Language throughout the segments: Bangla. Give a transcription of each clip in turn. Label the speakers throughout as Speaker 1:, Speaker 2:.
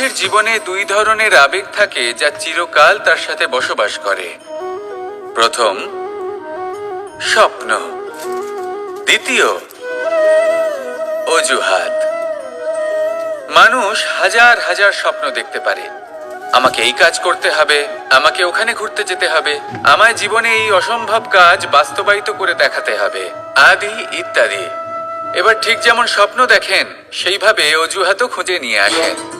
Speaker 1: মানুষের জীবনে দুই ধরনের আবেগ থাকে যা চিরকাল তার সাথে বসবাস করে। প্রথম, স্বপ্ন। দ্বিতীয়, অজুহাত। মানুষ হাজার হাজার স্বপ্ন দেখতে পারে। আমাকে এই কাজ করতে হবে, আমাকে ওখানে ঘুরতে যেতে হবে, আমায় জীবনে এই অসম্ভব কাজ বাস্তবায়িত করে দেখাতে হবে, আদি ইত্যাদি। এবার ঠিক যেমন স্বপ্ন দেখেন, সেইভাবে অজুহাতও খুঁজে নিয়ে আসেন।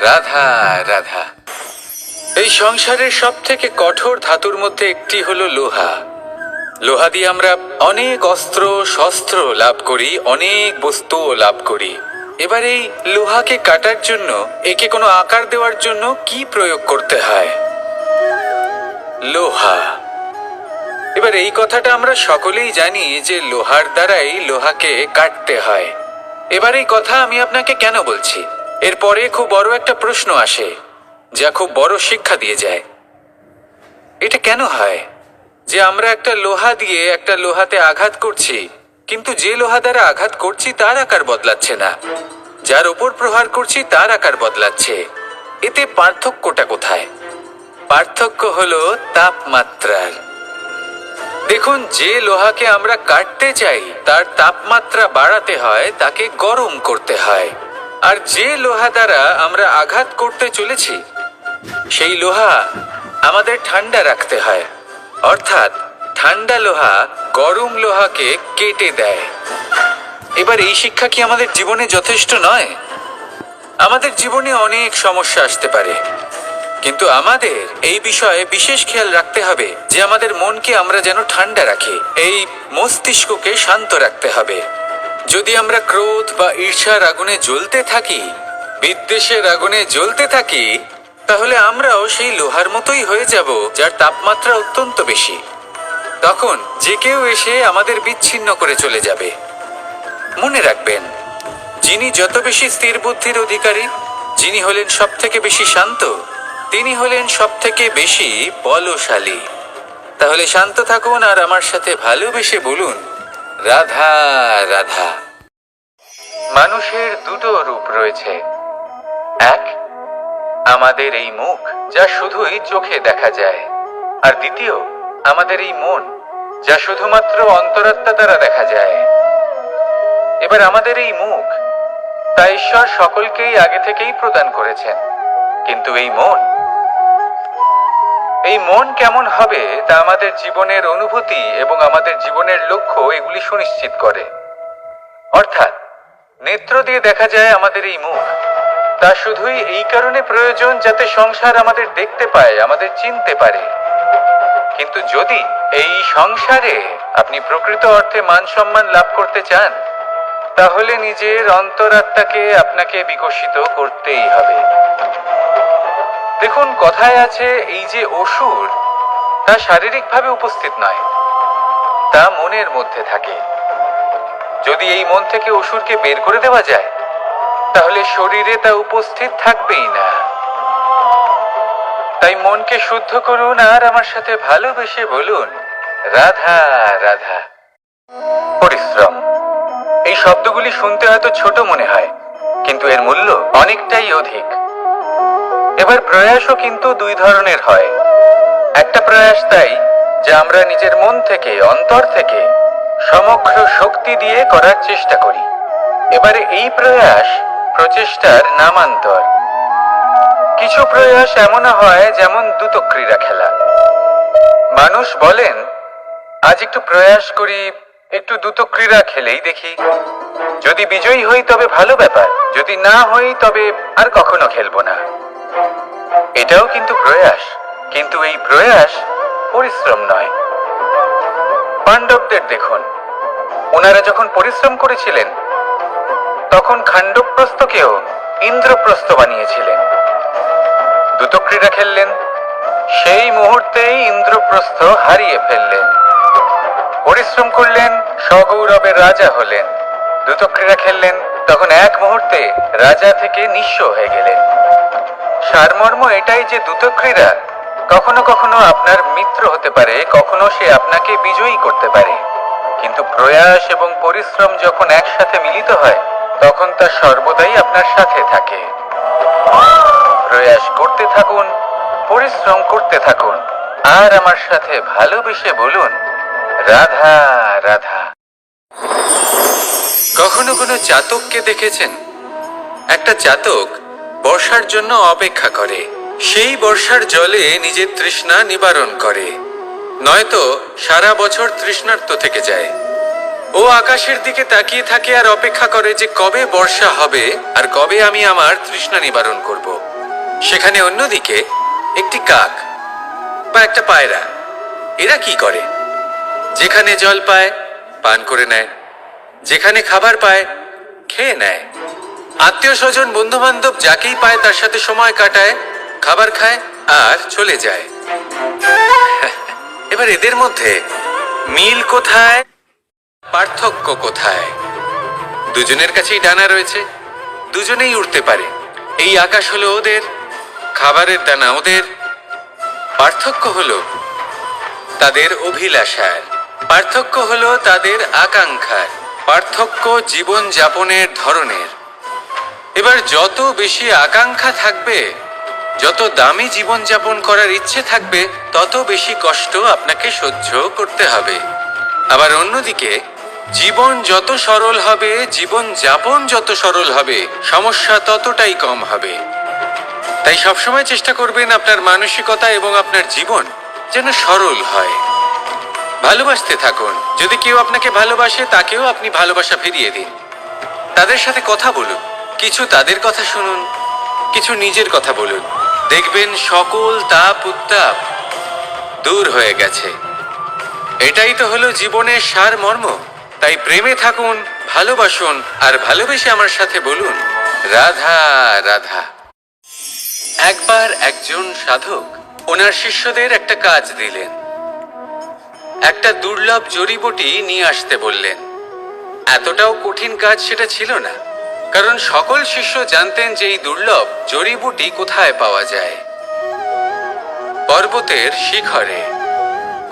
Speaker 1: রাধা রাধা। এই সংসারের সব থেকে কঠোর ধাতুর মধ্যে একটি হলো লোহা। লোহা দিয়ে আমরা অনেক অস্ত্র, শস্ত্র লাভ করি, অনেক বস্তুও লাভ করি। এবার এই লোহাকে কাটার জন্য, একে কোনো আকার দেওয়ার জন্য কি প্রয়োগ করতে হয়? লোহা। এবার এই কথাটা আমরা সকলেই জানি যে লোহার দ্বারাই লোহাকে কাটতে হয়। এবার এই কথা আমি আপনাকে কেন বলছি? এরপরে খুব বড় একটা প্রশ্ন আসে, যা খুব বড় শিক্ষা দিয়ে যায়। এটা কেন হয়? যে আমরা একটা লোহা দিয়ে একটা লোহাতে আঘাত করছি, কিন্তু যে লোহা দ্বারা আঘাত করছি তার আকার বদলাচ্ছে না। যার ওপর প্রহার করছি তার আকার বদলাচ্ছে। এতে পার্থক্যটা কোথায়? পার্থক্য হলো তাপমাত্রার। দেখুন, যে লোহাকে আমরা কাটতে চাই, তার তাপমাত্রা বাড়াতে হয়, তাকে গরম করতে হয়। আর যে লোহা দ্বারা আমরা আঘাত করতে চলেছি, সেই লোহা আমাদের ঠান্ডা রাখতে হয়। অর্থাৎ ঠান্ডা লোহা গরম লোহাকে কেটে দেয়। এবার এই শিক্ষা কি আমাদের জীবনে যথেষ্ট নয়? আমাদের জীবনে অনেক সমস্যা আসতে পারে। কিন্তু আমাদের এই বিষয়ে বিশেষ খেয়াল রাখতে হবে যে আমাদের মনকে আমরা যেন ঠান্ডা রাখি। এই মস্তিষ্ককে শান্ত রাখতে হবে। যদি আমরা ক্রোধ বা ঈর্ষার আগুনে জ্বলতে থাকি, বিদ্বেষের আগুনে জ্বলতে থাকি, তাহলে আমরাও সেই লোহার মতোই হয়ে যাব, যার তাপমাত্রা অত্যন্ত বেশি। তখন যে কেউ এসে আমাদের বিচ্ছিন্ন করে চলে যাবে। মনে রাখবেন, যিনি যত বেশি স্থির বুদ্ধির অধিকারী, যিনি হলেন সব থেকে বেশি শান্ত, তিনি হলেন সব থেকে বেশি বলশালী। তাহলে শান্ত থাকুন আর আমার সাথে ভালোবেসে বলুন রাধা রাধা। মানুষের দুটো রূপ রয়েছে। এক, আমাদের এই মুখ যা শুধুই চোখে দেখা যায়। আর দ্বিতীয়, আমাদের এই মন যা শুধুমাত্র অন্তরাত্মা দ্বারা দেখা যায়। এবার আমাদের এই মুখ তা ঈশ্বর সকলকেই আগে থেকেই প্রদান করেছেন। কিন্তু এই মন এই মন কেমন হবে তা আমাদের জীবনের অনুভূতি এবং আমাদের জীবনের লক্ষ্য এগুলি সুনিশ্চিত করে। অর্থাৎ, নেত্র দিয়ে দেখা যায় আমাদের এই মুখ। তা শুধুই এই কারণে প্রয়োজন যাতে সংসার আমাদের দেখতে পায়, আমাদের চিনতে পারে। কিন্তু যদি এই সংসারে আপনি প্রকৃত অর্থে মান সম্মান লাভ করতে চান, তাহলে নিজের অন্তরাত্মাকে আপনাকে বিকশিত করতেই হবে। দেখুন, কথায় আছে এই যে অসুর, তা শারীরিকভাবে উপস্থিত নয়, তা মনের মধ্যে থাকে। যদি এই মন থেকে অসুরকে বের করে দেওয়া যায়, তাহলে শরীরে তা উপস্থিত থাকবেই না। তাই মনকে শুদ্ধ করুন আর আমার সাথে ভালোবেসে বলুন, রাধা রাধা। পরিশ্রম। এই শব্দগুলি শুনতে হয়তো ছোট মনে হয়, কিন্তু এর মূল্য অনেকটাই অধিক। এবার প্রয়াসও কিন্তু দুই ধরনের হয়। একটা প্রয়াস তাই, যা আমরা নিজের মন থেকে, অন্তর থেকে সমগ্র শক্তি দিয়ে করার চেষ্টা করি। এবারে এই প্রয়াস প্রচেষ্টার নামান্তর। কিছু প্রয়াস এমন হয় যেমন দুটো ক্রীড়া খেলা। মানুষ বলেন, আজ একটু প্রয়াস করি, একটু দ্রুত ক্রীড়া খেলেই দেখি। যদি বিজয়ী হই তবে ভালো ব্যাপার, যদি না হই তবে আর কখনো খেলব না। এটাও কিন্তু প্রয়াস, কিন্তু এই প্রয়াস পরিশ্রম নয়। পাণ্ডবদের দেখুন ওনারা যখন পরিশ্রম করেছিলেন, তখন খাণ্ডবপ্রস্থকেও ইন্দ্রপ্রস্থ বানিয়েছিলেন। দুটো ক্রীড়া খেললেন, সেই মুহূর্তেই ইন্দ্রপ্রস্থ হারিয়ে ফেললেন। পরিশ্রম করলেন, সগৌরবের রাজা হলেন। দুটো ক্রীড়া খেললেন, তখন এক মুহূর্তে রাজা থেকে নিঃস্ব হয়ে গেলেন। সারমর্ম এটাই যে দুটো কখনো কখনো আপনার মিত্র হতে পারে, কখনো সে আপনাকে বিজয়ী করতে পারে। কিন্তু প্রয়াস এবং পরিশ্রম যখন একসাথে মিলিত হয়, তখন তা সর্বদাই আপনার সাথে থাকে। প্রয়াস করতে থাকুন, পরিশ্রম করতে থাকুন, আর আমার সাথে ভালোবেসে বলুন, রাধা রাধা। কখনো কোনো চাতককে দেখেছেন? একটা চাতক বর্ষার জন্য অপেক্ষা করে। সেই বর্ষার জলে নিজের তৃষ্ণা নিবারণ করে। নয়তো সারা বছর তৃষ্ণার্ত থেকে যায়। ও আকাশের দিকে তাকিয়ে থাকে আর অপেক্ষা করে যে কবে বর্ষা হবে আর কবে আমি আমার তৃষ্ণা নিবারণ করব। সেখানে অন্যদিকে একটি কাক বা একটা পায়রা, এরা কি করে? যেখানে জল পায়, পান করে নেয়। যেখানে খাবার পায়, খেয়ে নেয়। আত্মীয় স্বজন বন্ধু বান্ধব যাকেই পায় তার সাথে সময় কাটায়, খাবার খায় আর চলে যায়। এবার এদের মধ্যে মিল কোথায়, পার্থক্য কোথায়? দুজনের কাছেই ডানা রয়েছে, দুজনেই উঠতে পারে। এই আকাশ হলো ওদের, খাবারের দানা ওদের। পার্থক্য হলো তাদের অভিলাষার। পার্থক্য হলো তাদের আকাঙ্ক্ষার। পার্থক্য জীবন যাপনের ধরনের। এবার যত বেশি আকাঙ্ক্ষা থাকবে, যত দামি জীবন যাপন করার ইচ্ছে থাকবে, তত বেশি কষ্ট আপনাকে সহ্য করতে হবে। আবার অন্যদিকে, জীবন যত সরল হবে, জীবন যাপন যত সরল হবে, সমস্যা ততটাই কম হবে। তাই সবসময় চেষ্টা করবেন আপনার মানসিকতা এবং আপনার জীবন যেন সরল হয়। ভালোবাসতে থাকুন। যদি কেউ আপনাকে ভালোবাসে, তাকেও আপনি ভালোবাসা ফিরিয়ে দিন। তাদের সাথে কথা বলুন। কিছু তাদের কথা শুনুন, কিছু নিজের কথা বলুন। দেখবেন সকল তাপ উত্তাপ দূর হয়ে গেছে। এটাই তো হলো জীবনের সার মর্ম তাই প্রেমে থাকুন, ভালোবাসুন, আর ভালোবেসে আমার সাথে বলুন, রাধা রাধা। একবার একজন সাধক ওনার শিষ্যদের একটা কাজ দিলেন। একটা দুর্লভ জড়িবুটি নিয়ে আসতে বললেন। এতটাও কঠিন কাজ সেটা ছিল না। কারণ সকল শিষ্য জানতেন যে এই দুর্লভ জড়িবুটি কোথায় পাওয়া যায়। পর্বতের শিখরে।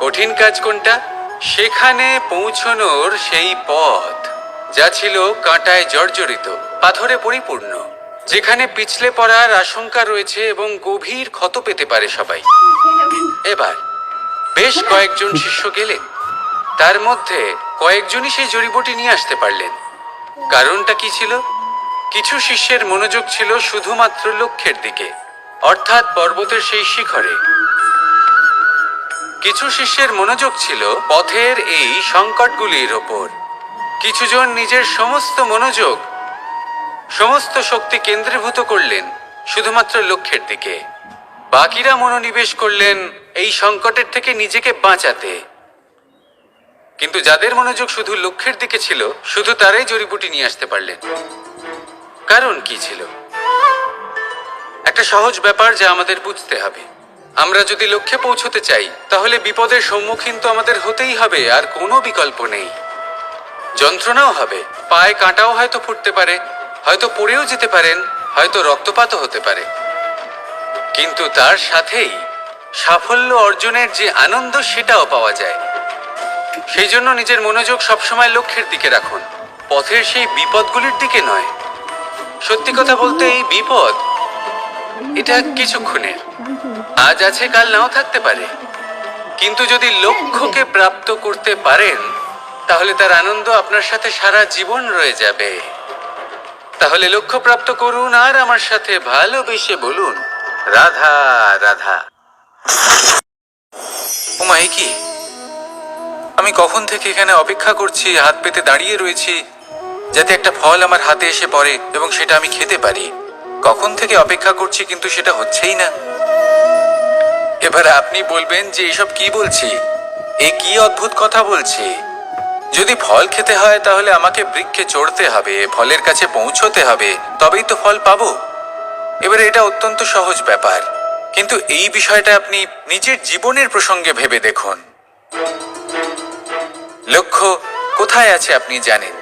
Speaker 1: কঠিন কাজ কোনটা? সেখানে পৌঁছনোর সেই পথ, যা ছিল কাঁটায় জর্জরিত, পাথরে পরিপূর্ণ, যেখানে পিছলে পড়ার আশঙ্কা রয়েছে এবং গভীর ক্ষত পেতে পারে সবাই। এবার, বেশ কয়েকজন শিষ্য গেলেন। তার মধ্যে কয়েকজনই সেই জড়িবুটি নিয়ে আসতে পারলেন। কারণটা কি ছিল? কিছু শিষ্যের মনোযোগ ছিল শুধুমাত্র লক্ষ্যের দিকে, অর্থাৎ পর্বতের সেই শিখরে। কিছু শিষ্যের মনোযোগ ছিল পথের এই সংকটগুলির ওপর। কিছুজন নিজের সমস্ত মনোযোগ, সমস্ত শক্তি কেন্দ্রীভূত করলেন শুধুমাত্র লক্ষ্যের দিকে। বাকিরা মনোনিবেশ করলেন এই সংকটের থেকে নিজেকে বাঁচাতে। কিন্তু যাদের মনোযোগ শুধু লক্ষ্যের দিকে ছিল, শুধু তারাই জড়িবুটি নিয়ে আসতে পারলেন। কারণ কি ছিল? একটা সহজ ব্যাপার যা আমাদের বুঝতে হবে। আমরা যদি লক্ষ্যে পৌঁছতে চাই, তাহলে বিপদের সম্মুখীন তো আমাদের হতেই হবে, আর কোনো বিকল্প নেই। যন্ত্রণাও হবে, পায়ে কাঁটাও হয়তো ফুটতে পারে, হয়তো পড়েও যেতে পারেন, হয়তো রক্তপাতও হতে পারে। কিন্তু তার সাথেই সাফল্য অর্জনের যে আনন্দ, সেটাও পাওয়া যায়। সেই জন্য নিজের মনোযোগ সবসময় লক্ষ্যের দিকে রাখুন। পথের সেই বিপদগুলির দিকে নয়। সত্যি কথা বলতে এই বিপদ, এটা কিছুক্ষণের আজ আছে, কাল নাও থাকতে পারে। কিন্তু যদি লক্ষ্যকে প্রাপ্ত করতে পারেন, তাহলে তার আনন্দ আপনার সাথে সারা জীবন রয়ে যাবে। তাহলে লক্ষ্য প্রাপ্ত করুন আর আমার সাথে ভালোবেসে বলুন, রাধা রাধা। ওমা কি? আমি কখন থেকে এখানে অপেক্ষা করছি, হাত পেতে দাঁড়িয়ে রয়েছি যাতে একটা ফল আমার হাতে এসে পড়ে এবং সেটা আমি খেতে পারি। কখন থেকে অপেক্ষা করছি কিন্তু সেটা হচ্ছেই না। এবার আপনি বলবেন যে এসব কি বলছি? এ কি অদ্ভুত কথা বলছি? যদি ফল খেতে হয় তাহলে আমাকে বৃক্ষে চড়তে হবে, ফলের কাছে পৌঁছতে হবে, তবেই তো ফল পাবো। এবারে এটা অত্যন্ত সহজ ব্যাপার। কিন্তু এই বিষয়টা আপনি নিজের জীবনের প্রসঙ্গে ভেবে দেখুন। লক্ষ্য, কোথায় আছে আপনি জানেন?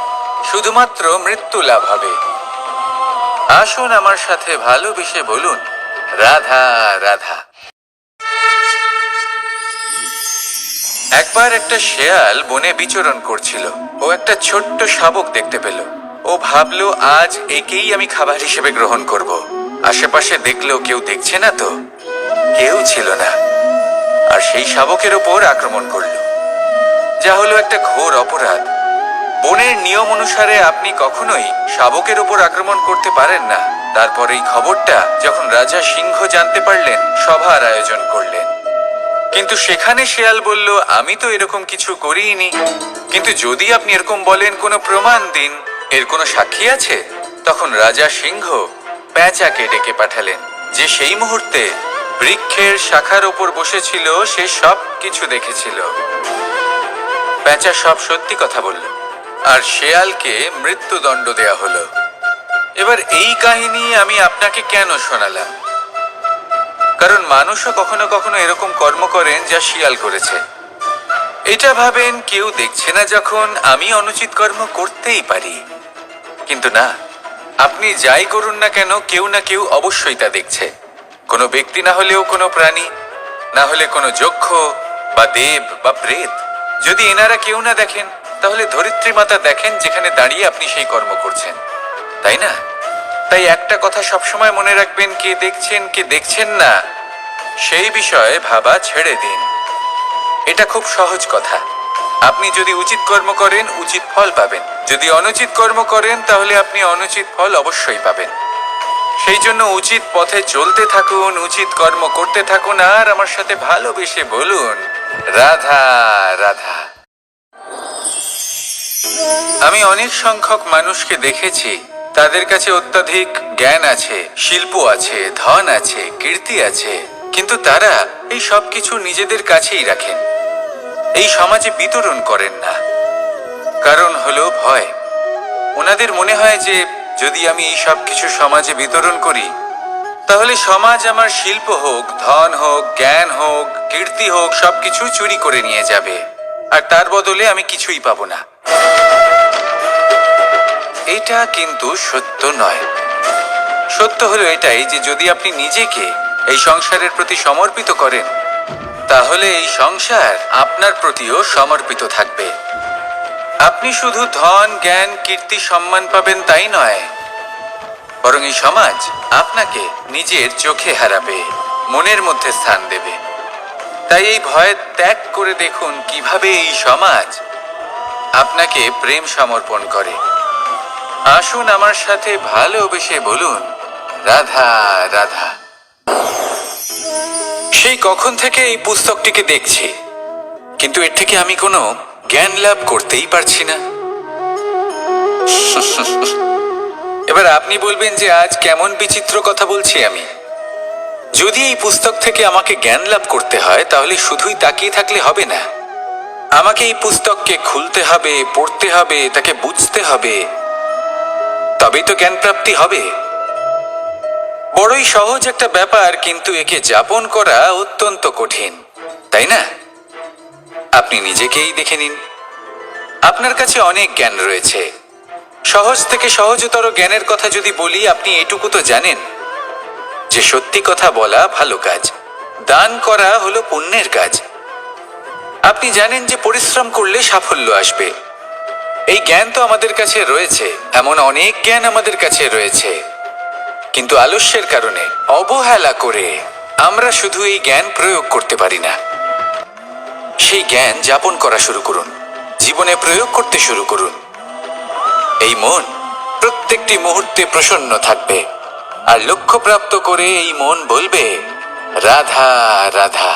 Speaker 1: শুধুমাত্র মৃত্যু লাভ হবে। আসুন আমার সাথে ভালোবেসে বলুন, রাধা রাধা। একবার একটা শেয়াল বনে বিচরণ করছিল। ও একটা ছোট্ট শাবক দেখতে পেল। ও ভাবলো, আজ একেই আমি খাবার হিসেবে গ্রহণ করব। আশেপাশে দেখলেও কেউ দেখছে না তো? কেউ ছিল না। আর সেই শাবকের ওপর আক্রমণ করল। যা হলো একটা ঘোর অপরাধ। বনের নিয়ম অনুসারে আপনি কখনোই শাবকের উপর আক্রমণ করতে পারেন না। তারপর এই খবরটা যখন রাজা সিংহ জানতে পারলেন, সভার আয়োজন করলেন। কিন্তু সেখানে শেয়াল বলল, আমি তো এরকম কিছু করিনি। কিন্তু যদি আপনি এরকম বলেন, কোনো প্রমাণ দিন। এর কোনো সাক্ষী আছে? তখন রাজা সিংহ প্যাঁচাকে ডেকে পাঠালেন, যে সেই মুহূর্তে বৃক্ষের শাখার ওপর বসেছিল, সে সব কিছু দেখেছিল। প্যাঁচা সব সত্যি কথা বলল। আর শেয়ালকে মৃত্যুদণ্ড দেয়া হলো। এবার এই কাহিনী আমি আপনাকে কেন শোনালাম? কারণ মানুষও কখনো কখনো এরকম কর্ম করেন যা শিয়াল করেছে। এটা ভাবেন কেউ দেখছে না যখন আমি অনুচিত কর্ম করতেই পারি। কিন্তু না, আপনি যাই করুন না কেন, কেউ না কেউ অবশ্যই তা দেখছে। কোনো ব্যক্তি না হলেও কোনো প্রাণী, না হলে কোনো যক্ষ বা দেব বা প্রেত, যদি এনারা কেউ না দেখেন তাহলে ধরিত্রী মাতা দেখেন যেখানে দাঁড়িয়ে আপনি সেই কর্ম করছেন। তাই না? তাই একটা কথা সবসময় মনে রাখবেন, কে দেখছেন কে দেখছেন না, সেই বিষয়ে ভাবা ছেড়ে দিন। এটা খুব সহজ কথা। আপনি যদি উচিত কর্ম করেন, উচিত ফল পাবেন। যদি অনুচিত কর্ম করেন, তাহলে আপনি অনুচিত ফল অবশ্যই পাবেন। সেই জন্য উচিত পথে চলতে থাকুন, উচিত কর্ম করতে থাকুন, আর আমার সাথে ভালোবেসে বলুন, রাধা রাধা। আমি অনেক সংখ্যক মানুষকে দেখেছি। তাদের কাছে অত্যাধিক জ্ঞান আছে, শিল্প আছে, ধন আছে, কীর্তি আছে। কিন্তু তারা এই সব কিছু নিজেদের কাছেই রাখেন। এই সমাজে বিতরণ করেন না। কারণ হলো ভয়। ওনাদের মনে হয় যে, যদি আমি এই সব কিছু সমাজে বিতরণ করি, তাহলে সমাজ আমার শিল্প হোক, ধন হোক, জ্ঞান হোক, কীর্তি হোক, সবকিছু চুরি করে নিয়ে যাবে। আর তার বদলে আমি কিছুই পাবো না। এটা কিন্তু সত্য নয়। সত্য হলো এটাই যে যদি আপনি নিজেকে এই সংসারের প্রতি সমর্পিত করেন, তাহলে এই সংসার আপনার প্রতিও সমর্পিত থাকবে। আপনি শুধু ধন, জ্ঞান, কীর্তি, সম্মান পাবেন তাই নয়, বরং এই সমাজ আপনাকে নিজের চোখে হারাবে, মনের মধ্যে স্থান দেবে। তাই এই ভয় ত্যাগ করে দেখুন কীভাবে এই সমাজ আপনাকে প্রেম সমর্পণ করে। আসুন আমার সাথে ভালোবেসে বলুন, রাধা রাধা। সেই কখন থেকে এই পুস্তকটিকে দেখছি, কিন্তু এর থেকে আমি কোনো জ্ঞান লাভ করতেই পারছি না। এবার আপনি বলবেন যে আজ কেমন বিচিত্র কথা বলছি আমি। যদি এই পুস্তক থেকে আমাকে জ্ঞান লাভ করতে হয়, তাহলে শুধুই তাকিয়ে থাকলে হবে না। আমাকে এই পুস্তককে খুলতে হবে, পড়তে হবে, তাকে বুঝতে হবে। তবেই তো জ্ঞান প্রাপ্তি হবে। বড়ই সহজ একটা ব্যাপার, কিন্তু একে যাপন করা অত্যন্ত কঠিন, তাই না? আপনি নিজেকেই দেখে নিন। আপনার কাছে অনেক জ্ঞান রয়েছে। সহজ থেকে সহজতর জ্ঞানের কথা যদি বলি, আপনি এটুকু তো জানেন যে সত্যি কথা বলা ভালো কাজ, দান করা হলো পুণ্যের কাজ। আপনি জানেন যে পরিশ্রম করলে সাফল্য আসবে। এই জ্ঞান তো আমাদের কাছে রয়েছে, এমন অনেক জ্ঞান আমাদের কাছে রয়েছে। কিন্তু আলস্যের কারণে, অবহেলা করে আমরা শুধু এই জ্ঞান প্রয়োগ করতে পারি না। সেই জ্ঞান যাপন করা শুরু করুন, জীবনে প্রয়োগ করতে শুরু করুন। এই মন প্রত্যেকটি মুহূর্তে প্রসন্ন থাকবে, আর লক্ষ্যপ্রাপ্ত করে এই মন বলবে, রাধা রাধা।